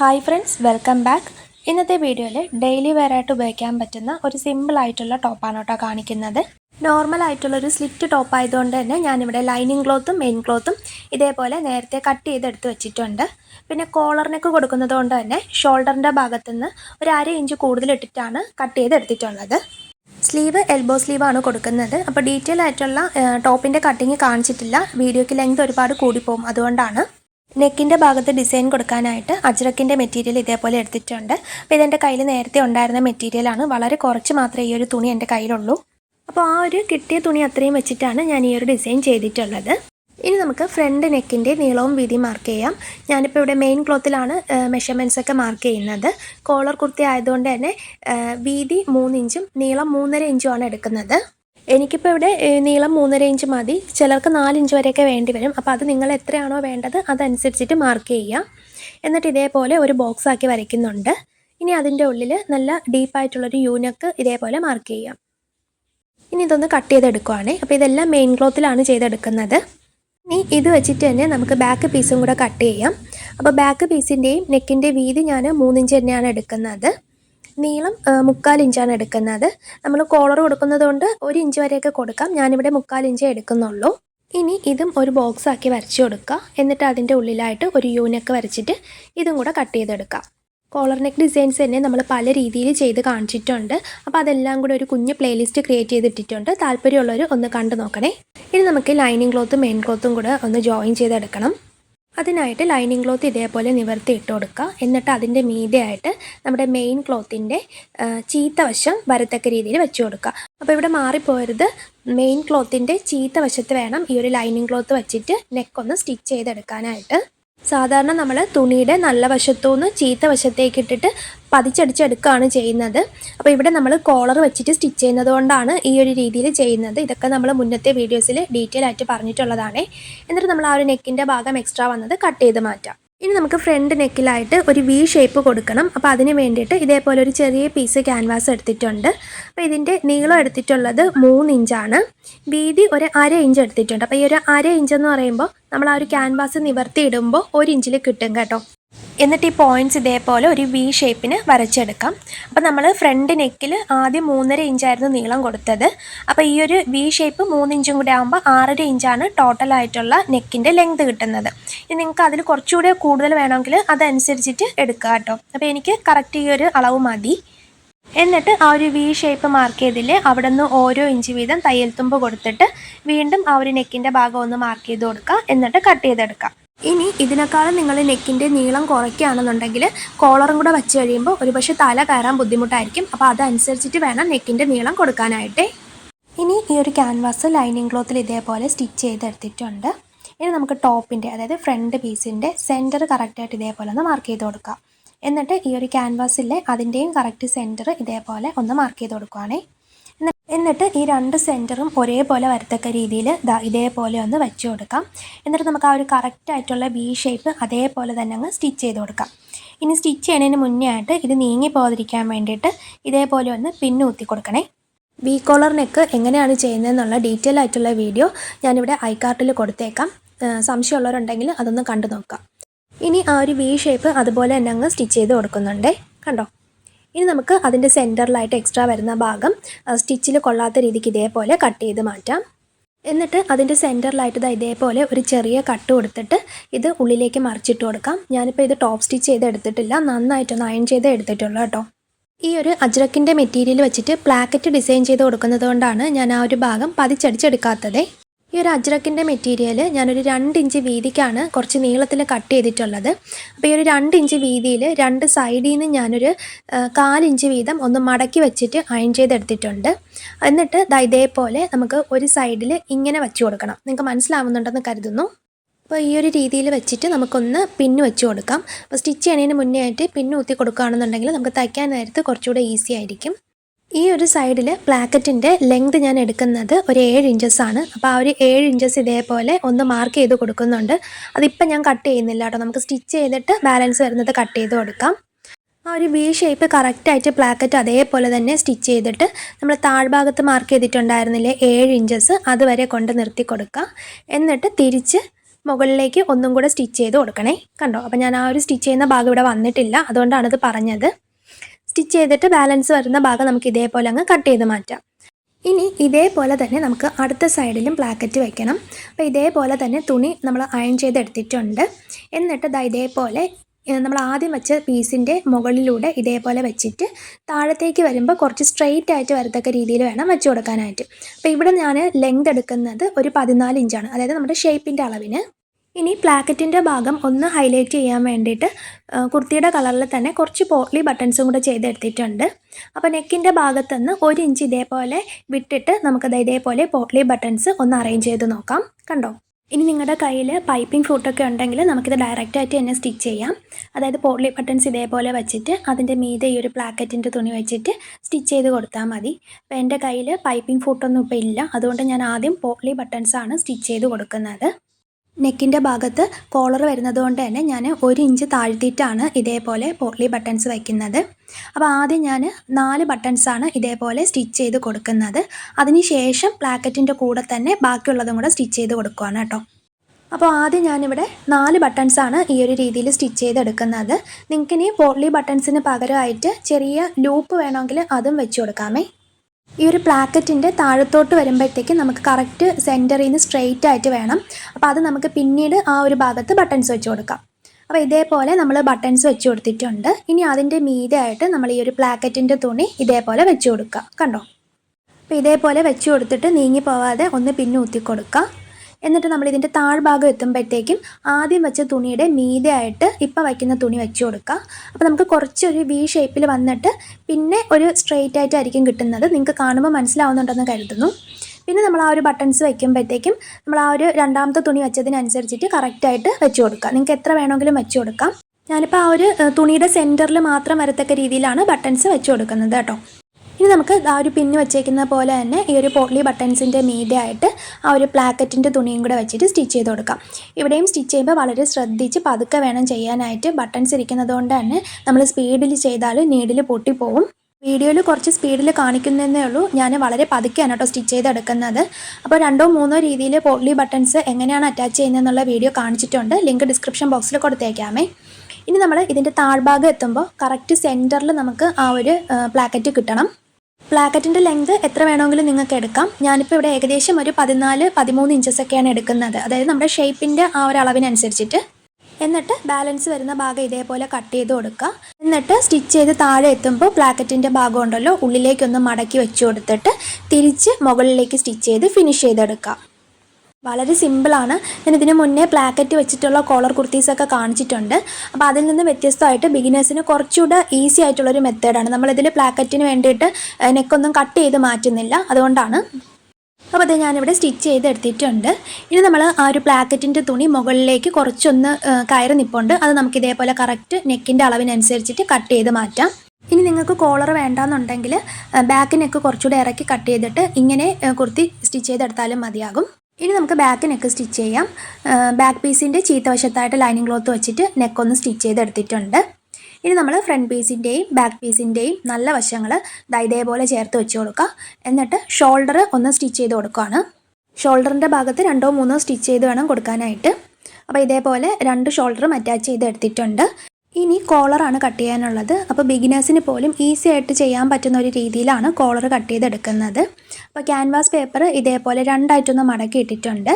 Hi friends welcome back ഇന്നത്തെ വീഡിയോയിൽ daily wear ആയിട്ട് ഉപയോഗിക്കാൻ പറ്റുന്ന ഒരു സിമ്പിൾ ആയിട്ടുള്ള ടോപ്പാണ് കേട്ടോ കാണിക്കുന്നത്. നോർമൽ ആയിട്ടുള്ള ഒരു സ്ലിറ്റ് ടോപ്പ് ആയതുകൊണ്ട് തന്നെ ഞാനിവിടെ ലൈനിങ് ക്ലോത്തും മെയിൻ ക്ലോത്തും ഇതേപോലെ നേരത്തെ കട്ട് ചെയ്തെടുത്ത് വെച്ചിട്ടുണ്ട്. പിന്നെ കോളറിനൊക്കെ നെക്ക് കൊടുക്കുന്നത് കൊണ്ട് തന്നെ ഷോൾഡറിന്റെ ഭാഗത്തുനിന്ന് ഒരു അര ഇഞ്ച് കൂടുതൽ ഇട്ടിട്ടാണ് കട്ട് ചെയ്തെടുത്തിട്ടുള്ളത്. സ്ലീവ് എൽബോ സ്ലീവാണ് കൊടുക്കുന്നത്. അപ്പോൾ ഡീറ്റെയിൽ ആയിട്ടുള്ള ടോപ്പിന്റെ കട്ടിങ് കാണിച്ചിട്ടില്ല. വീഡിയോയ്ക്ക് ലെങ്ത് ഒരുപാട് കൂടിപ്പോകും അതുകൊണ്ടാണ്. നെക്കിന്റെ ഭാഗത്ത് ഡിസൈൻ കൊടുക്കാനായിട്ട് അജ്രക്കിന്റെ മെറ്റീരിയൽ ഇതേപോലെ എടുത്തിട്ടുണ്ട്. അപ്പോൾ ഇതെന്റെ കയ്യിൽ നേരത്തെ ഉണ്ടായിരുന്ന മെറ്റീരിയലാണ് വളരെ കുറച്ച് മാത്രമേ ഈ ഒരു തുണി എന്റെ കയ്യിലുള്ളൂ. അപ്പോൾ ആ ഒരു കിട്ടിയ തുണി അത്രയും വെച്ചിട്ടാണ് ഞാൻ ഈ ഒരു ഡിസൈൻ ചെയ്തിട്ടുള്ളത്. ഇനി നമുക്ക് ഫ്രണ്ട് നെക്കിന്റെ നീളവും വീതി മാർക്ക് ചെയ്യാം. ഞാനിപ്പോൾ ഇവിടെ മെയിൻ ക്ലോത്തിലാണ് മെഷർമെന്റ്സ് ഒക്കെ മാർക്ക് ചെയ്യുന്നത്. കോളർ കുർത്തി ആയതുകൊണ്ട് തന്നെ വീതി മൂന്നിഞ്ചും നീളം മൂന്നര ഇഞ്ചുമാണ് എടുക്കുന്നത്. എനിക്കിപ്പോൾ ഇവിടെ നീളം മൂന്നര ഇഞ്ച് മതി. ചിലർക്ക് നാലിഞ്ച് വരെയൊക്കെ വേണ്ടി വരും. അപ്പോൾ അത് നിങ്ങൾ എത്രയാണോ വേണ്ടത് അതനുസരിച്ചിട്ട് മാർക്ക് ചെയ്യുക. എന്നിട്ട് ഇതേപോലെ ഒരു ബോക്സ് ആക്കി വരയ്ക്കുന്നുണ്ട്. ഇനി അതിന്റെ ഉള്ളിൽ നല്ല ഡീപ്പായിട്ടുള്ളൊരു യൂനക്ക് ഇതേപോലെ മാർക്ക് ചെയ്യാം. ഇനി ഇതൊന്ന് കട്ട് ചെയ്തെടുക്കുവാണേ. അപ്പോൾ ഇതെല്ലാം മെയിൻ ക്ലോത്തിലാണ് ചെയ്തെടുക്കുന്നത്. ഇനി ഇത് വെച്ചിട്ട് തന്നെ നമുക്ക് ബാക്ക് പീസും കൂടെ കട്ട് ചെയ്യാം. അപ്പോൾ ബാക്ക് പീസിന്റെയും നെക്കിന്റെ വീതി ഞാൻ മൂന്നിഞ്ച് തന്നെയാണ് എടുക്കുന്നത്. നീളം മുക്കാൽ ഇഞ്ചാണ് എടുക്കുന്നത്. നമ്മൾ കോളർ കൊടുക്കുന്നത് കൊണ്ട് ഒരു ഇഞ്ച് വരെയൊക്കെ കൊടുക്കാം. ഞാനിവിടെ മുക്കാൽ ഇഞ്ചേ എടുക്കുന്നുള്ളൂ. ഇനി ഇതും ഒരു ബോക്സ് ആക്കി വരച്ചു കൊടുക്കുക. എന്നിട്ട് അതിന്റെ ഉള്ളിലായിട്ട് ഒരു യൂനൊക്കെ വരച്ചിട്ട് ഇതും കൂടെ കട്ട് ചെയ്തെടുക്കാം. കോളർ നെക്ക് ഡിസൈൻസ് തന്നെ നമ്മൾ പല രീതിയിൽ ചെയ്ത് കാണിച്ചിട്ടുണ്ട്. അപ്പോൾ അതെല്ലാം കൂടെ ഒരു കുഞ്ഞ് പ്ലേലിസ്റ്റ് ക്രിയേറ്റ് ചെയ്തിട്ടിട്ടുണ്ട്. താല്പര്യമുള്ളവർ ഒന്ന് കണ്ടു നോക്കണേ. ഇനി നമുക്ക് ലൈനിങ് ക്ലോത്തും മെയിൻ ക്ലോത്തും കൂടെ ഒന്ന് ജോയിൻ ചെയ്തെടുക്കണം. അതിനായിട്ട് ലൈനിങ് ക്ലോത്ത് ഇതേപോലെ നിവർത്തി ഇട്ട് കൊടുക്കുക. എന്നിട്ട് അതിന്റെ മീതെയായിട്ട് നമ്മുടെ മെയിൻ ക്ലോത്തിന്റെ ചീത്ത വശം വരത്തക്ക രീതിയിൽ വെച്ച് കൊടുക്കുക. അപ്പോൾ ഇവിടെ മാറിപ്പോരുത് മെയിൻ ക്ലോത്തിന്റെ ചീത്ത വശത്ത് വേണം ഈ ഒരു ലൈനിങ് ക്ലോത്ത് വെച്ചിട്ട് നെക്കൊന്ന് സ്റ്റിച്ച് ചെയ്തെടുക്കാനായിട്ട്. സാധാരണ നമ്മൾ തുണിയുടെ നല്ല വശത്തുനിന്ന് ചീത്ത വശത്തേക്ക് ഇട്ടിട്ട് പതിച്ചടിച്ചെടുക്കുകയാണ് ചെയ്യുന്നത്. അപ്പോൾ ഇവിടെ നമ്മൾ കോളർ വെച്ചിട്ട് സ്റ്റിച്ച് ചെയ്യുന്നത് കൊണ്ടാണ് ഈ ഒരു രീതിയിൽ ചെയ്യുന്നത്. ഇതൊക്കെ നമ്മൾ മുന്നത്തെ വീഡിയോസിൽ ഡീറ്റെയിൽ ആയിട്ട് പറഞ്ഞിട്ടുള്ളതാണ്. എന്നിട്ട് നമ്മൾ ആ ഒരു നെക്കിന്റെ ഭാഗം എക്സ്ട്രാ വന്നത് കട്ട് ചെയ്ത് മാറ്റാം. ഇനി നമുക്ക് ഫ്രണ്ട് നെക്കിലായിട്ട് ഒരു വി ഷേപ്പ് കൊടുക്കണം. അപ്പോൾ അതിന് വേണ്ടിയിട്ട് ഇതേപോലെ ഒരു ചെറിയ പീസ് ക്യാൻവാസ് എടുത്തിട്ടുണ്ട്. അപ്പോൾ ഇതിന്റെ നീളം എടുത്തിട്ടുള്ളത് മൂന്ന് ഇഞ്ചാണ് വീതി ഒരു അര ഇഞ്ച് എടുത്തിട്ടുണ്ട്. അപ്പോൾ ഈ ഒരു അര ഇഞ്ച് എന്ന് പറയുമ്പോൾ നമ്മൾ ആ ഒരു ക്യാൻവാസ് നിവർത്തി ഇടുമ്പോൾ ഒരു ഇഞ്ചിൽ കിട്ടും കേട്ടോ. എന്നിട്ട് ഈ പോയിന്റ്സ് ഇതേപോലെ ഒരു വി ഷേപ്പിന് വരച്ചെടുക്കാം. അപ്പോൾ നമ്മൾ ഫ്രണ്ട് നെക്കിൽ ആദ്യം മൂന്നര ഇഞ്ചായിരുന്നു നീളം കൊടുത്തത്. അപ്പോൾ ഈ ഒരു വി ഷേപ്പ് മൂന്ന് ഇഞ്ചും കൂടി ആകുമ്പോൾ ആറര ഇഞ്ചാണ് ടോട്ടലായിട്ടുള്ള നെക്കിന്റെ ലെങ്ത് കിട്ടുന്നത്. ഇനി നിങ്ങൾക്ക് അതിൽ കുറച്ചുകൂടെ കൂടുതൽ വേണമെങ്കിൽ അതനുസരിച്ചിട്ട് എടുക്കുക കേട്ടോ. അപ്പോൾ എനിക്ക് കറക്റ്റ് ഈ ഒരു അളവ് മതി. എന്നിട്ട് ആ ഒരു വി ഷേപ്പ് മാർക്ക് ചെയ്തില്ലേ അവിടെ നിന്ന് ഓരോ ഇഞ്ച് വീതം തയ്യൽ തുമ്പ് കൊടുത്തിട്ട് വീണ്ടും ആ ഒരു നെക്കിന്റെ ഭാഗം ഒന്ന് മാർക്ക് ചെയ്ത് കൊടുക്കുക എന്നിട്ട് കട്ട് ചെയ്തെടുക്കാം. ഇനി ഇതിനേക്കാളും നിങ്ങൾ നെക്കിന്റെ നീളം കുറയ്ക്കുകയാണെന്നുണ്ടെങ്കിൽ കോളറും കൂടെ വെച്ച് കഴിയുമ്പോൾ ഒരുപക്ഷെ തല കയറാൻ ബുദ്ധിമുട്ടായിരിക്കും. അപ്പോൾ അതനുസരിച്ചിട്ട് വേണം നെക്കിന്റെ നീളം കൊടുക്കാനായിട്ട്. ഇനി ഈ ഒരു ക്യാൻവാസ് ലൈനിങ് ക്ലോത്തിൽ ഇതേപോലെ സ്റ്റിച്ച് ചെയ്തെടുത്തിട്ടുണ്ട്. ഇനി നമുക്ക് ടോപ്പിന്റെ അതായത് ഫ്രണ്ട് പീസിന്റെ സെന്റർ കറക്റ്റായിട്ട് ഇതേപോലെ ഒന്ന് മാർക്ക് ചെയ്ത് കൊടുക്കാം. എന്നിട്ട് ഈ ഒരു ക്യാൻവാസിലെ അതിന്റെയും കറക്റ്റ് സെന്റർ ഇതേപോലെ ഒന്ന് മാർക്ക് ചെയ്ത് കൊടുക്കുവാണേ. എന്നിട്ട് ഈ രണ്ട് സെന്ററും ഒരേപോലെ വരത്തക്ക രീതിയിൽ ദാ ഇതേപോലെ ഒന്ന് വെച്ച് കൊടുക്കാം. എന്നിട്ട് നമുക്ക് ആ ഒരു കറക്റ്റായിട്ടുള്ള ബി ഷേപ്പ് അതേപോലെ തന്നെ അങ്ങ് സ്റ്റിച്ച് ചെയ്ത് കൊടുക്കാം. ഇനി സ്റ്റിച്ച് ചെയ്യുന്നതിന് മുന്നേ ആയിട്ട് ഇത് നീങ്ങി പോകാതിരിക്കാൻ വേണ്ടിയിട്ട് ഇതേപോലെ ഒന്ന് പിന്നെ ഊത്തി കൊടുക്കണേ. വി കോളർ നെക്ക് എങ്ങനെയാണ് ചെയ്യുന്നതെന്നുള്ള ഡീറ്റെയിൽ ആയിട്ടുള്ള വീഡിയോ ഞാനിവിടെ ഐക്കാർട്ടിൽ കൊടുത്തേക്കാം. ആ, സംശയമുള്ളവരുണ്ടെങ്കിൽ അതൊന്ന് കണ്ടു നോക്കാം. ഇനി ആ ഒരു വി ഷേപ്പ് അതുപോലെ തന്നെ അങ്ങ് സ്റ്റിച്ച് ചെയ്ത് കൊടുക്കുന്നുണ്ടേ. കണ്ടോ? ഇനി നമുക്ക് അതിന്റെ സെന്ററിലായിട്ട് എക്സ്ട്രാ വരുന്ന ഭാഗം സ്റ്റിച്ചിൽ കൊള്ളാത്ത രീതിക്ക് ഇതേപോലെ കട്ട് ചെയ്ത് മാറ്റാം. എന്നിട്ട് അതിന്റെ സെന്ററിലായിട്ട് ഇതാ ഇതേപോലെ ഒരു ചെറിയ കട്ട് കൊടുത്തിട്ട് ഇത് ഉള്ളിലേക്ക് മറിച്ചിട്ട് കൊടുക്കാം. ഞാനിപ്പോൾ ഇത് ടോപ്പ് സ്റ്റിച്ച് ചെയ്ത് എടുത്തിട്ടില്ല നന്നായിട്ടൊന്ന് അയൺ ചെയ്ത് എടുത്തിട്ടുള്ളൂ കേട്ടോ. ഈ ഒരു അജ്രക്കിന്റെ മെറ്റീരിയൽ വെച്ചിട്ട് പ്ലാക്കറ്റ് ഡിസൈൻ ചെയ്ത് കൊടുക്കുന്നത് കൊണ്ടാണ് ഞാൻ ആ ഒരു ഭാഗം പതിച്ചടിച്ചെടുക്കാത്തത്. ഈ ഒരു അജ്രക്കിന്റെ മെറ്റീരിയൽ ഞാനൊരു രണ്ട് ഇഞ്ച് വീതിക്കാണ് കുറച്ച് നീളത്തിൽ കട്ട് ചെയ്തിട്ടുള്ളത്. അപ്പോൾ ഈ ഒരു രണ്ട് ഇഞ്ച് വീതിയിൽ രണ്ട് സൈഡിൽ നിന്ന് ഞാനൊരു കാലിഞ്ച് വീതം ഒന്ന് മടക്കി വെച്ചിട്ട് അയൺ ചെയ്തെടുത്തിട്ടുണ്ട് എന്നിട്ട് ഇതേപോലെ നമുക്ക് ഒരു സൈഡിൽ ഇങ്ങനെ വെച്ച് കൊടുക്കണം. നിങ്ങൾക്ക് മനസ്സിലാവുന്നുണ്ടെന്ന് കരുതുന്നു. അപ്പോൾ ഈ ഒരു രീതിയിൽ വെച്ചിട്ട് നമുക്കൊന്ന് പിന്ന് വെച്ച് കൊടുക്കാം. അപ്പോൾ സ്റ്റിച്ച് ചെയ്യണതിന് മുന്നേ ആയിട്ട് പിന്ന് ഊത്തി കൊടുക്കുകയാണെന്നുണ്ടെങ്കിൽ നമുക്ക് തയ്ക്കാൻ നേരത്ത് കുറച്ചുകൂടെ ഈസി ആയിരിക്കും. ഈ ഒരു സൈഡിൽ പ്ലാക്കറ്റിന്റെ ലെങ്ത് ഞാൻ എടുക്കുന്നത് ഒരു ഏഴ് ഇഞ്ചസ് ആണ്. അപ്പോൾ ആ ഒരു ഏഴ് ഇഞ്ചസ് ഇതേപോലെ ഒന്ന് മാർക്ക് ചെയ്ത് കൊടുക്കുന്നുണ്ട്. അതിപ്പോൾ ഞാൻ കട്ട് ചെയ്യുന്നില്ല കേട്ടോ നമുക്ക് സ്റ്റിച്ച് ചെയ്തിട്ട് ബാലൻസ് വരുന്നത് കട്ട് ചെയ്ത് കൊടുക്കാം. ആ ഒരു വി ഷേപ്പ് കറക്റ്റായിട്ട് പ്ലാക്കറ്റ് അതേപോലെ തന്നെ സ്റ്റിച്ച് ചെയ്തിട്ട് നമ്മൾ താഴ്ഭാഗത്ത് മാർക്ക് ചെയ്തിട്ടുണ്ടായിരുന്നില്ലേ ഏഴ് ഇഞ്ചസ് അതുവരെ കൊണ്ട് നിർത്തി കൊടുക്കാം. എന്നിട്ട് തിരിച്ച് മുകളിലേക്ക് ഒന്നും കൂടെ സ്റ്റിച്ച് ചെയ്ത് കൊടുക്കണേ. കണ്ടോ? അപ്പോൾ ഞാൻ ആ ഒരു സ്റ്റിച്ച് ചെയ്യുന്ന ഭാഗം ഇവിടെ വന്നിട്ടില്ല. അതുകൊണ്ടാണ് പറഞ്ഞത്. സ്റ്റിച്ച് ചെയ്തിട്ട് ബാലൻസ് വരുന്ന ഭാഗം നമുക്ക് ഇതേപോലെ അങ്ങ് കട്ട് ചെയ്ത് മാറ്റാം. ഇനി ഇതേപോലെ തന്നെ നമുക്ക് അടുത്ത സൈഡിലും പ്ലാക്കറ്റ് വെക്കണം. അപ്പോൾ ഇതേപോലെ തന്നെ തുണി നമ്മൾ അയൺ ചെയ്തെടുത്തിട്ടുണ്ട് എന്നിട്ട് ദാ ഇതേപോലെ നമ്മൾ ആദ്യം വെച്ച പീസിന്റെ മുകളിലൂടെ ഇതേപോലെ വെച്ചിട്ട് താഴത്തേക്ക് വരുമ്പോൾ കുറച്ച് സ്ട്രെയിറ്റ് ആയിട്ട് വരത്തക്ക രീതിയിൽ വേണം വെച്ച് കൊടുക്കാനായിട്ട്. അപ്പോൾ ഇവിടെ ഞാൻ ലെങ്ത് എടുക്കുന്നത് ഒരു പതിനാല് ഇഞ്ചാണ്. അതായത് നമ്മുടെ ഷേപ്പിന്റെ അളവിന്. ഇനി പ്ലാക്കറ്റിന്റെ ഭാഗം ഒന്ന് ഹൈലൈറ്റ് ചെയ്യാൻ വേണ്ടിയിട്ട് കുർത്തിയുടെ കളറിൽ തന്നെ കുറച്ച് പോട്ട്ലി ബട്ടൺസും കൂടെ ചെയ്തെടുത്തിട്ടുണ്ട്. അപ്പോൾ നെക്കിന്റെ ഭാഗത്തുനിന്ന് ഒരു ഇഞ്ച് ഇതേപോലെ വിട്ടിട്ട് നമുക്കത് ഇതേപോലെ പോട്ട്ലി ബട്ടൺസ് ഒന്ന് അറേഞ്ച് ചെയ്ത് നോക്കാം. കണ്ടോ? ഇനി നിങ്ങളുടെ കയ്യിൽ പൈപ്പിംഗ് ഫ്രൂട്ടൊക്കെ ഉണ്ടെങ്കിൽ നമുക്കിത് ഡയറക്റ്റായിട്ട് തന്നെ സ്റ്റിച്ച് ചെയ്യാം. അതായത് പോട്ട്ലി ബട്ടൺസ് ഇതേപോലെ വെച്ചിട്ട് അതിന്റെ മീതെ ഈ ഒരു പ്ലാക്കറ്റിന്റെ തുണി വെച്ചിട്ട് സ്റ്റിച്ച് ചെയ്ത് കൊടുത്താൽ മതി. അപ്പോൾ എന്റെ കയ്യിൽ പൈപ്പിംഗ് ഫ്രൂട്ടൊന്നും ഇപ്പോൾ ഇല്ല. അതുകൊണ്ട് ഞാൻ ആദ്യം പോട്ട്ലി ബട്ടൺസാണ് സ്റ്റിച്ച് ചെയ്ത് കൊടുക്കുന്നത്. നെക്കിന്റെ ഭാഗത്ത് കോളർ വരുന്നത് കൊണ്ട് തന്നെ ഞാൻ ഒരു ഇഞ്ച് താഴ്ത്തിയിട്ടാണ് ഇതേപോലെ പോട്ട്ലി ബട്ടൺസ് വയ്ക്കുന്നത്. അപ്പോൾ ആദ്യം ഞാൻ നാല് ബട്ടൺസാണ് ഇതേപോലെ സ്റ്റിച്ച് ചെയ്ത് കൊടുക്കുന്നത്. അതിനുശേഷം പ്ലാക്കറ്റിന്റെ കൂടെ തന്നെ ബാക്കിയുള്ളതും കൂടെ സ്റ്റിച്ച് ചെയ്ത് കൊടുക്കുകയാണ് കേട്ടോ. അപ്പോൾ ആദ്യം ഞാനിവിടെ നാല് ബട്ടൺസാണ് ഈ ഒരു രീതിയിൽ സ്റ്റിച്ച് ചെയ്തെടുക്കുന്നത്. നിങ്ങൾക്കിനി പോട്ട്ലി ബട്ടൺസിന് പകരമായിട്ട് ചെറിയ ലൂപ്പ് വേണമെങ്കിൽ അതും വെച്ച് കൊടുക്കാമേ. ഈ ഒരു പ്ലാക്കറ്റിന്റെ താഴത്തോട്ട് വരുമ്പോഴത്തേക്ക് നമുക്ക് കറക്റ്റ് സെന്ററിൽ നിന്ന് സ്ട്രെയിറ്റ് ആയിട്ട് വേണം. അപ്പോൾ അത് നമുക്ക് പിന്നീട് ആ ഒരു ഭാഗത്ത് ബട്ടൺസ് വെച്ച് കൊടുക്കാം. അപ്പോൾ ഇതേപോലെ നമ്മൾ ബട്ടൺസ് വെച്ച് കൊടുത്തിട്ടുണ്ട്. ഇനി അതിന്റെ മീതെ ആയിട്ട് നമ്മൾ ഈ ഒരു പ്ലാക്കറ്റിന്റെ തുണി ഇതേപോലെ വെച്ച് കൊടുക്കുക കണ്ടോ? അപ്പോൾ ഇതേപോലെ വെച്ച് കൊടുത്തിട്ട് നീങ്ങി പോവാതെ ഒന്ന് പിന്നെ ഊത്തി കൊടുക്കുക എന്നിട്ട് നമ്മൾ ഇതിന്റെ താഴ്ഭാഗം എത്തുമ്പോഴത്തേക്കും ആദ്യം വെച്ച തുണിയുടെ മീതെ ആയിട്ട് ഇപ്പോൾ വയ്ക്കുന്ന തുണി വെച്ച് കൊടുക്കുക. അപ്പോൾ നമുക്ക് കുറച്ചൊരു വി ഷേപ്പിൽ വന്നിട്ട് പിന്നെ ഒരു സ്ട്രെയിറ്റ് ആയിട്ടായിരിക്കും കിട്ടുന്നത്. നിങ്ങൾക്ക് കാണുമ്പോൾ മനസ്സിലാവുന്നുണ്ടെന്ന് കരുതുന്നു. പിന്നെ നമ്മൾ ആ ഒരു ബട്ടൺസ് വെക്കുമ്പോഴത്തേക്കും നമ്മൾ ആ ഒരു രണ്ടാമത്തെ തുണി വെച്ചതിനനുസരിച്ചിട്ട് കറക്റ്റായിട്ട് വെച്ച് കൊടുക്കുക. നിങ്ങൾക്ക് എത്ര വേണമെങ്കിലും വെച്ച് കൊടുക്കാം. ഞാനിപ്പോൾ ആ ഒരു തുണിയുടെ സെന്ററിൽ മാത്രം വരത്തക്ക രീതിയിലാണ് ബട്ടൺസ് വെച്ച് കൊടുക്കുന്നത് കേട്ടോ. ഇനി നമുക്ക് ആ ഒരു പിന്ന് വെച്ചേക്കുന്ന പോലെ തന്നെ ഈ ഒരു പോട്ട്ലി ബട്ടൺസിന്റെ മീതെ ആയിട്ട് ആ ഒരു പ്ലാക്കറ്റിന്റെ തുണിയും കൂടെ വെച്ചിട്ട് സ്റ്റിച്ച് ചെയ്ത് കൊടുക്കാം. ഇവിടെയും സ്റ്റിച്ച് ചെയ്യുമ്പോൾ വളരെ ശ്രദ്ധിച്ച് പതുക്കെ വേണം ചെയ്യാനായിട്ട് ബട്ടൺസ് ഇരിക്കുന്നത് കൊണ്ട് തന്നെ നമ്മൾ സ്പീഡിൽ ചെയ്താൽ നീഡിൽ പൊട്ടിപ്പോവും വീഡിയോയിൽ കുറച്ച് സ്പീഡിൽ കാണിക്കുന്നതേ ഉള്ളൂ. ഞാൻ വളരെ പതുക്കെയാണ് കേട്ടോ സ്റ്റിച്ച് ചെയ്തെടുക്കുന്നത്. അപ്പോൾ രണ്ടോ മൂന്നോ രീതിയിൽ പോട്ട്ലി ബട്ടൺസ് എങ്ങനെയാണ് അറ്റാച്ച് ചെയ്യുന്നതെന്നുള്ള വീഡിയോ കാണിച്ചിട്ടുണ്ട്. ലിങ്ക് ഡിസ്ക്രിപ്ഷൻ ബോക്സിൽ കൊടുത്തേക്കാമേ. ഇനി നമ്മൾ ഇതിന്റെ താഴ്ഭാഗം എത്തുമ്പോൾ കറക്റ്റ് സെന്ററിൽ നമുക്ക് ആ ഒരു പ്ലാക്കറ്റ് കിട്ടണം. പ്ലാക്കറ്റിന്റെ ലെങ്ത് എത്ര വേണമെങ്കിലും നിങ്ങൾക്ക് എടുക്കാം. ഞാനിപ്പോൾ ഇവിടെ ഏകദേശം ഒരു പതിനാല് പതിമൂന്ന് ഇഞ്ചസ് ഒക്കെയാണ് എടുക്കുന്നത്. അതായത് നമ്മുടെ ഷേപ്പിന്റെ ആ ഒരു അളവിനനുസരിച്ചിട്ട്. എന്നിട്ട് ബാലൻസ് വരുന്ന ഭാഗം ഇതേപോലെ കട്ട് ചെയ്ത് കൊടുക്കുക. എന്നിട്ട് സ്റ്റിച്ച് ചെയ്ത് താഴെ എത്തുമ്പോൾ പ്ലാക്കറ്റിന്റെ ഭാഗം ഉണ്ടല്ലോ ഉള്ളിലേക്കൊന്ന് മടക്കി വെച്ച് കൊടുത്തിട്ട് തിരിച്ച് മുകളിലേക്ക് സ്റ്റിച്ച് ചെയ്ത് ഫിനിഷ് ചെയ്തെടുക്കുക. വളരെ സിമ്പിളാണ്. ഞാൻ ഇതിന് മുന്നേ പ്ലാക്കറ്റ് വെച്ചിട്ടുള്ള കോളർ കുർത്തീസൊക്കെ കാണിച്ചിട്ടുണ്ട്. അപ്പോൾ അതിൽ നിന്ന് വ്യത്യസ്തമായിട്ട് ബിഗിനേഴ്സിന് കുറച്ചുകൂടെ ഈസി ആയിട്ടുള്ളൊരു മെത്തേഡാണ് നമ്മളിതിൽ പ്ലാക്കറ്റിന് വേണ്ടിയിട്ട് നെക്കൊന്നും കട്ട് ചെയ്ത് മാറ്റുന്നില്ല. അതുകൊണ്ടാണ്. അപ്പോൾ അത് ഞാനിവിടെ സ്റ്റിച്ച് ചെയ്തെടുത്തിട്ടുണ്ട് ഇനി നമ്മൾ ആ ഒരു പ്ലാക്കറ്റിന്റെ തുണി മുകളിലേക്ക് കുറച്ചൊന്ന് കയറി നിൽപ്പുണ്ട് അത് നമുക്ക് ഇതേപോലെ കറക്റ്റ് നെക്കിന്റെ അളവിനനുസരിച്ചിട്ട് കട്ട് ചെയ്ത് മാറ്റാം. ഇനി നിങ്ങൾക്ക് കോളർ വേണ്ടാന്നുണ്ടെങ്കിൽ ബാക്ക് നെക്ക് കുറച്ചുകൂടെ ഇറക്കി കട്ട് ചെയ്തിട്ട് ഇങ്ങനെ കുർത്തി സ്റ്റിച്ച് ചെയ്തെടുത്താലും മതിയാകും. ഇനി നമുക്ക് ബാക്ക് നെക്ക് സ്റ്റിച്ച് ചെയ്യാം. ബാക്ക് പീസിന്റെ ചീത്ത വശത്തായിട്ട് ലൈനിങ് ക്ലോത്ത് വെച്ചിട്ട് നെക്കൊന്ന് സ്റ്റിച്ച് ചെയ്തെടുത്തിട്ടുണ്ട്. ഇനി നമ്മൾ ഫ്രണ്ട് പീസിന്റെയും ബാക്ക് പീസിന്റെയും നല്ല വശങ്ങൾ ഇതേപോലെ ചേർത്ത് വെച്ച് കൊടുക്കുക എന്നിട്ട് ഷോൾഡർ ഒന്ന് സ്റ്റിച്ച് ചെയ്ത് കൊടുക്കുകയാണ് ഷോൾഡറിന്റെ ഭാഗത്ത് രണ്ടോ മൂന്നോ സ്റ്റിച്ച് ചെയ്ത് വേണം കൊടുക്കാനായിട്ട്. അപ്പോൾ ഇതേപോലെ രണ്ട് ഷോൾഡറും അറ്റാച്ച് ചെയ്ത് എടുത്തിട്ടുണ്ട് ഇനി കോളറാണ് കട്ട് ചെയ്യാനുള്ളത്. അപ്പോൾ ബിഗിനേഴ്സിന് പോലും ഈസി ആയിട്ട് ചെയ്യാൻ പറ്റുന്ന ഒരു രീതിയിലാണ് കോളർ കട്ട് ചെയ്തെടുക്കുന്നത്. അപ്പോൾ ക്യാൻവാസ് പേപ്പർ ഇതേപോലെ രണ്ടായിട്ടൊന്ന് മടക്കി ഇട്ടിട്ടുണ്ട്.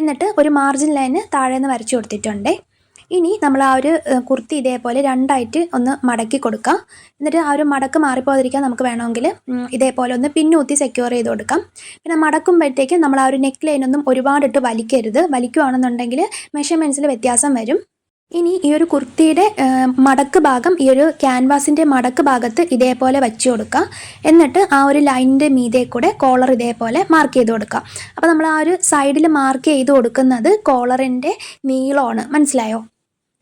എന്നിട്ട് ഒരു മാർജിൻ ലൈന് താഴെ നിന്ന് വരച്ചു കൊടുത്തിട്ടുണ്ട്. ഇനി നമ്മൾ ആ ഒരു കുർത്തി ഇതേപോലെ രണ്ടായിട്ട് ഒന്ന് മടക്കി കൊടുക്കാം. എന്നിട്ട് ആ ഒരു മടക്ക് മാറിപ്പോതിരിക്കാൻ നമുക്ക് വേണമെങ്കിൽ ഇതേപോലെ ഒന്ന് പിന്നൂത്തി സെക്യൂർ ചെയ്ത് കൊടുക്കാം. പിന്നെ മടക്കുമ്പോഴത്തേക്കും നമ്മൾ ആ ഒരു നെക്ക് ലൈനൊന്നും ഒരുപാടിട്ട് വലിക്കരുത്. വലിക്കുകയാണെന്നുണ്ടെങ്കിൽ മെഷർമെന്റ്സിൽ വ്യത്യാസം വരും. ഇനി ഈ ഒരു കുർത്തിയുടെ മടക്ക് ഭാഗം ഈ ഒരു ക്യാൻവാസിന്റെ മടക്ക് ഭാഗത്ത് ഇതേപോലെ വെച്ച് കൊടുക്കുക. എന്നിട്ട് ആ ഒരു ലൈനിന്റെ മീതെ കൂടെ കോളർ ഇതേപോലെ മാർക്ക് ചെയ്ത് കൊടുക്കുക. അപ്പോൾ നമ്മൾ ആ ഒരു സൈഡിൽ മാർക്ക് ചെയ്ത് കൊടുക്കുന്നത് കോളറിന്റെ നീളമാണ്. മനസ്സിലായോ?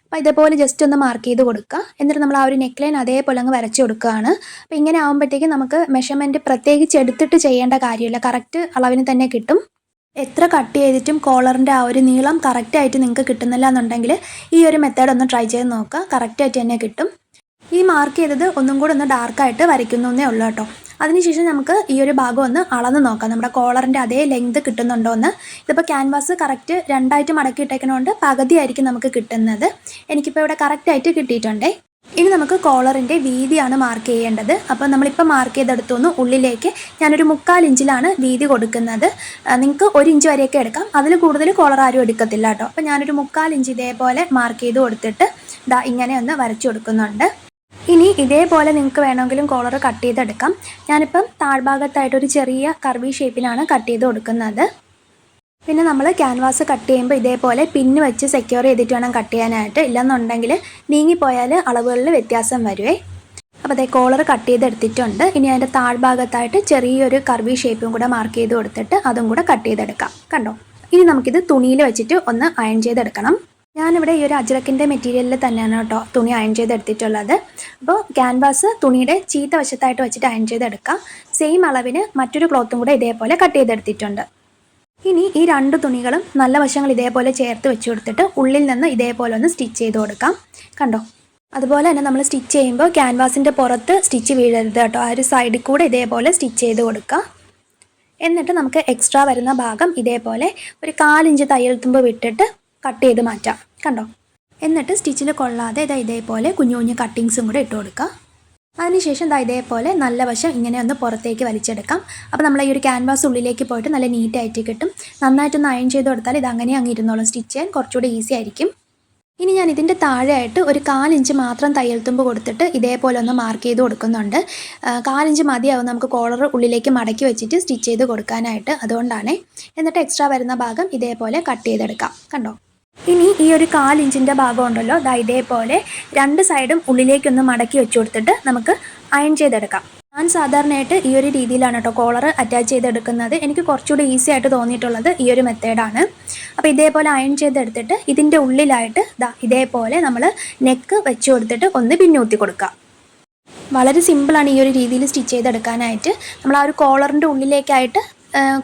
അപ്പോൾ ഇതേപോലെ ജസ്റ്റ് ഒന്ന് മാർക്ക് ചെയ്ത് കൊടുക്കുക. എന്നിട്ട് നമ്മൾ ആ ഒരു നെക്ക് ലൈൻ അതേപോലെ അങ്ങ് വരച്ച് കൊടുക്കുകയാണ്. അപ്പോൾ ഇങ്ങനെ ആകുമ്പോഴത്തേക്കും നമുക്ക് മെഷർമെന്റ് പ്രത്യേകിച്ച് എടുത്തിട്ട് ചെയ്യേണ്ട കാര്യമില്ല. കറക്റ്റ് അളവിന് തന്നെ കിട്ടും. എത്ര കട്ട് ചെയ്തിട്ടും കോളറിന്റെ ആ ഒരു നീളം കറക്റ്റായിട്ട് നിങ്ങൾക്ക് കിട്ടുന്നില്ല എന്നുണ്ടെങ്കിൽ ഈ ഒരു മെത്തേഡ് ഒന്ന് ട്രൈ ചെയ്ത് നോക്കുക. കറക്റ്റായിട്ട് തന്നെ കിട്ടും. ഈ മാർക്ക് ചെയ്തത് ഒന്നും കൂടെ ഒന്ന് ഡാർക്കായിട്ട് വരയ്ക്കുന്നു എന്നേ ഉള്ളൂ കേട്ടോ. അതിനുശേഷം നമുക്ക് ഈ ഒരു ഭാഗം ഒന്ന് അളന്ന് നോക്കാം. നമ്മുടെ കോളറിന്റെ അതേ ലെങ്ത് കിട്ടുന്നുണ്ടോ എന്ന്. ഇതിപ്പോൾ ക്യാൻവാസ് കറക്റ്റ് രണ്ടായിട്ട് മടക്കി ഇട്ടേക്കണോണ്ട് പകുതിയായിരിക്കും നമുക്ക് കിട്ടുന്നത്. എനിക്കിപ്പോൾ ഇവിടെ കറക്റ്റായിട്ട് കിട്ടിയിട്ടുണ്ടേ. ഇനി നമുക്ക് കോളറിന്റെ വീതിയാണ് മാർക്ക് ചെയ്യേണ്ടത്. അപ്പോൾ നമ്മളിപ്പോൾ മാർക്ക് ചെയ്തെടുത്തുനിന്ന് ഉള്ളിലേക്ക് ഞാനൊരു മുക്കാൽ ഇഞ്ചിലാണ് വീതി കൊടുക്കുന്നത്. നിങ്ങൾക്ക് ഒരു ഇഞ്ച് വരെയൊക്കെ എടുക്കാം. അതിൽ കൂടുതൽ കോളർ ആരും എടുക്കത്തില്ല കേട്ടോ. അപ്പോൾ ഞാനൊരു മുക്കാൽ ഇഞ്ച് ഇതേപോലെ മാർക്ക് ചെയ്ത് കൊടുത്തിട്ട് ദാ ഇങ്ങനെ ഒന്ന് വരച്ചു കൊടുക്കുന്നുണ്ട്. ഇനി ഇതേപോലെ നിങ്ങൾക്ക് വേണമെങ്കിലും കോളർ കട്ട് ചെയ്തെടുക്കാം. ഞാനിപ്പം താഴ്ഭാഗത്തായിട്ടൊരു ചെറിയ കർവി ഷേപ്പിലാണ് കട്ട് ചെയ്ത് കൊടുക്കുന്നത്. പിന്നെ നമ്മൾ ക്യാൻവാസ് കട്ട് ചെയ്യുമ്പോൾ ഇതേപോലെ പിന്ന് വെച്ച് സെക്യൂർ ചെയ്തിട്ട് വേണം കട്ട് ചെയ്യാനായിട്ട്. ഇല്ലെന്നുണ്ടെങ്കിൽ നീങ്ങിപ്പോയാൽ അളവുകളിൽ വ്യത്യാസം വരുവേ. അപ്പോൾ അതേ കോളർ കട്ട് ചെയ്തെടുത്തിട്ടുണ്ട്. ഇനി അതിന്റെ താഴ്ഭാഗത്തായിട്ട് ചെറിയൊരു കർവി ഷേപ്പും കൂടെ മാർക്ക് ചെയ്ത് കൊടുത്തിട്ട് അതും കൂടെ കട്ട് ചെയ്തെടുക്കാം. കണ്ടോ? ഇനി നമുക്കിത് തുണിയിൽ വെച്ചിട്ട് ഒന്ന് അയൺ ചെയ്തെടുക്കണം. ഞാനിവിടെ ഈ ഒരു അജ്രക്കിന്റെ മെറ്റീരിയലിൽ തന്നെയാണ് കേട്ടോ തുണി അയൺ ചെയ്തെടുത്തിട്ടുള്ളത്. അപ്പോൾ ക്യാൻവാസ് തുണിയുടെ ചീത്ത വശത്തായിട്ട് വെച്ചിട്ട് അയൺ ചെയ്തെടുക്കാം. സെയിം അളവിന് മറ്റൊരു ക്ലോത്തും കൂടെ ഇതേപോലെ കട്ട് ചെയ്തെടുത്തിട്ടുണ്ട്. ഇനി ഈ രണ്ട് തുണികളും നല്ല വശങ്ങൾ ഇതേപോലെ ചേർത്ത് വെച്ച് കൊടുത്തിട്ട് ഉള്ളിൽ നിന്ന് ഇതേപോലെ ഒന്ന് സ്റ്റിച്ച് ചെയ്ത് കൊടുക്കാം. കണ്ടോ? അതുപോലെ തന്നെ നമ്മൾ സ്റ്റിച്ച് ചെയ്യുമ്പോൾ ക്യാൻവാസിന്റെ പുറത്ത് സ്റ്റിച്ച് വീഴരുത് കേട്ടോ. ആ ഒരു സൈഡിൽ കൂടെ ഇതേപോലെ സ്റ്റിച്ച് ചെയ്ത് കൊടുക്കുക. എന്നിട്ട് നമുക്ക് എക്സ്ട്രാ വരുന്ന ഭാഗം ഇതേപോലെ ഒരു കാലിഞ്ച് തയ്യൽ തുമ്പ് വിട്ടിട്ട് കട്ട് ചെയ്ത് മാറ്റാം. കണ്ടോ? എന്നിട്ട് സ്റ്റിച്ചിൽ കൊള്ളാതെ ഇതാ ഇതേപോലെ കുഞ്ഞു കുഞ്ഞു കട്ടിങ്സും കൂടെ ഇട്ട് കൊടുക്കുക. അതിനുശേഷം ദാ ഇതേപോലെ നല്ല വശം ഇങ്ങനെ ഒന്ന് പുറത്തേക്ക് വലിച്ചെടുക്കാം. അപ്പോൾ നമ്മൾ ഈ ഒരു ക്യാൻവാസ് ഉള്ളിലേക്ക് പോയിട്ട് നല്ല നീറ്റായിട്ട് കിട്ടും. നന്നായിട്ടൊന്ന് അയൺ ചെയ്ത് കൊടുത്താൽ ഇത് അങ്ങനെ അങ്ങ് ഇരുന്നോളും. സ്റ്റിച്ച് ചെയ്യാൻ കുറച്ചുകൂടി ഈസി ആയിരിക്കും. ഇനി ഞാൻ ഇതിന്റെ താഴെയായിട്ട് ഒരു കാലിഞ്ച് മാത്രം തയ്യൽ തുമ്പ് കൊടുത്തിട്ട് ഇതേപോലെ ഒന്ന് മാർക്ക് ചെയ്ത് കൊടുക്കുന്നുണ്ട്. കാലിഞ്ച് മതിയാവും. നമുക്ക് കോളർ ഉള്ളിലേക്ക് മടക്കി വെച്ചിട്ട് സ്റ്റിച്ച് ചെയ്ത് കൊടുക്കാനായിട്ട് അതുകൊണ്ടാണ്. എന്നിട്ട് എക്സ്ട്രാ വരുന്ന ഭാഗം ഇതേപോലെ കട്ട് ചെയ്തെടുക്കാം. കണ്ടോ? ഇനി ഈ ഒരു കാലിഞ്ചിന്റെ ഭാഗം ഉണ്ടല്ലോ ദാ ഇതേപോലെ രണ്ട് സൈഡും ഉള്ളിലേക്കൊന്ന് മടക്കി വെച്ചു കൊടുത്തിട്ട് നമുക്ക് അയൺ ചെയ്തെടുക്കാം. ഞാൻ സാധാരണയായിട്ട് ഈ ഒരു രീതിയിലാണ് കേട്ടോ കോളർ അറ്റാച്ച് ചെയ്തെടുക്കുന്നത്. എനിക്ക് കുറച്ചുകൂടി ഈസി ആയിട്ട് തോന്നിയിട്ടുള്ളത് ഈ ഒരു മെത്തേഡാണ് അപ്പോൾ ഇതേപോലെ അയൺ ചെയ്തെടുത്തിട്ട് ഇതിന്റെ ഉള്ളിലായിട്ട് ദാ ഇതേപോലെ നമ്മൾ നെക്ക് വെച്ച് കൊടുത്തിട്ട് ഒന്ന് പിന്നൂത്തി കൊടുക്കുക വളരെ സിമ്പിളാണ് ഈ ഒരു രീതിയിൽ സ്റ്റിച്ച് ചെയ്തെടുക്കാനായിട്ട്. നമ്മൾ ആ ഒരു കോളറിന്റെ ഉള്ളിലേക്കായിട്ട്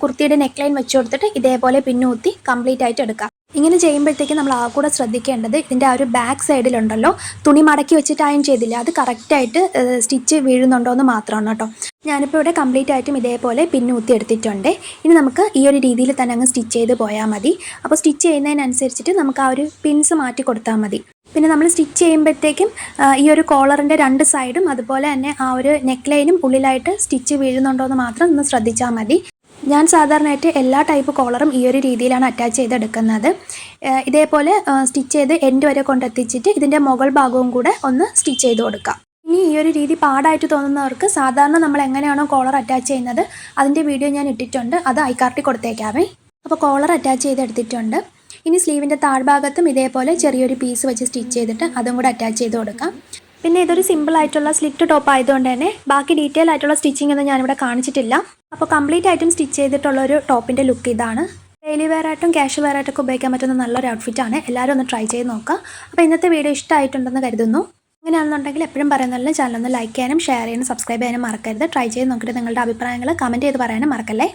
കുർത്തിയുടെ നെക്ക് ലൈൻ വെച്ച് കൊടുത്തിട്ട് ഇതേപോലെ പിന്നൂത്തി കംപ്ലീറ്റ് ആയിട്ട് എടുക്കാം. ഇങ്ങനെ ചെയ്യുമ്പോഴത്തേക്ക് നമ്മൾ ആ കൂടെ ശ്രദ്ധിക്കേണ്ടത് ഇതിന്റെ ആ ഒരു ബാക്ക് സൈഡിലുണ്ടല്ലോ തുണി മടക്കി വെച്ചിട്ട് അയൺ ചെയ്തില്ല? അത് കറക്റ്റായിട്ട് സ്റ്റിച്ച് വീഴുന്നുണ്ടോ എന്ന് മാത്രമാണ് കേട്ടോ. ഞാനിപ്പോൾ ഇവിടെ കംപ്ലീറ്റ് ആയിട്ടും ഇതേപോലെ പിന്നൂത്തി എടുത്തിട്ടുണ്ട്. ഇനി നമുക്ക് ഈ ഒരു രീതിയിൽ തന്നെ അങ്ങ് സ്റ്റിച്ച് ചെയ്ത് പോയാൽ മതി. അപ്പോൾ സ്റ്റിച്ച് ചെയ്യുന്നതിനനുസരിച്ചിട്ട് നമുക്ക് ആ ഒരു പിൻസ് മാറ്റി കൊടുത്താൽ മതി. പിന്നെ നമ്മൾ സ്റ്റിച്ച് ചെയ്യുമ്പോഴത്തേക്കും ഈ ഒരു കോളറിന്റെ രണ്ട് സൈഡും അതുപോലെ തന്നെ ആ ഒരു നെക്ക് ലൈനും ഉള്ളിലായിട്ട് സ്റ്റിച്ച് വീഴുന്നുണ്ടോ എന്ന് മാത്രം ഒന്ന് ശ്രദ്ധിച്ചാൽ മതി. ഞാൻ സാധാരണയായിട്ട് എല്ലാ ടൈപ്പ് കോളറും ഈ ഒരു രീതിയിലാണ് അറ്റാച്ച് ചെയ്തെടുക്കുന്നത്. ഇതേപോലെ സ്റ്റിച്ച് ചെയ്ത് എൻഡ് വരെ കൊണ്ടെത്തിച്ചിട്ട് ഇതിന്റെ മുകൾ ഭാഗവും കൂടെ ഒന്ന് സ്റ്റിച്ച് ചെയ്ത് കൊടുക്കാം. ഇനി ഈ ഒരു രീതി പാടായിട്ട് തോന്നുന്നവർക്ക് സാധാരണ നമ്മൾ എങ്ങനെയാണോ കോളർ അറ്റാച്ച് ചെയ്യുന്നത് അതിന്റെ വീഡിയോ ഞാൻ ഇട്ടിട്ടുണ്ട്. അത് ഐക്കാർട്ടി കൊടുത്തേക്കാവേ. അപ്പോൾ കോളർ അറ്റാച്ച് ചെയ്തെടുത്തിട്ടുണ്ട്. ഇനി സ്ലീവിന്റെ താഴ്ഭാഗത്തും ഇതേപോലെ ചെറിയൊരു പീസ് വെച്ച് സ്റ്റിച്ച് ചെയ്തിട്ട് അതും കൂടെ അറ്റാച്ച് ചെയ്ത് കൊടുക്കാം. പിന്നെ ഇതൊരു സിമ്പിൾ ആയിട്ടുള്ള സ്ലിറ്റ് ടോപ്പ് ആയതുകൊണ്ട് തന്നെ ബാക്കി ഡീറ്റെയിൽ ആയിട്ടുള്ള സ്റ്റിച്ചിങ് ഒന്നും ഞാനിവിടെ കാണിച്ചിട്ടില്ല. അപ്പോൾ കംപ്ലീറ്റ് ആയിട്ടും സ്റ്റിച്ച് ചെയ്തിട്ടുള്ള ഒരു ടോപ്പിന്റെ ലുക്ക് ഇതാണ്. ഡെയിലി വെയർ ആയിട്ടും ക്യാഷ് വെയർ ആയിട്ടൊക്കെ ഉപയോഗിക്കാൻ പറ്റുന്ന നല്ലൊരു ഔട്ട്ഫിറ്റ് ആണ്. എല്ലാവരും ഒന്ന് ട്രൈ ചെയ്ത് നോക്കുക. അപ്പോൾ ഇന്നത്തെ വീഡിയോ ഇഷ്ടമായിട്ടുണ്ടെന്ന് കരുതുന്നു. അങ്ങനെയാണെന്നുണ്ടെങ്കിൽ എപ്പോഴും പറയുന്നതല്ല ചാനൽ ഒന്ന് ലൈക്ക് ചെയ്യാനും ഷെയർ ചെയ്യാനും സബ്സ്ക്രൈബ് ചെയ്യാനും മറക്കരുത്. ട്രൈ ചെയ്ത് നോക്കിയിട്ട് നിങ്ങളുടെ അഭിപ്രായങ്ങൾ കമന്റ് ചെയ്ത് പറയാനും മറക്കല്ലേ?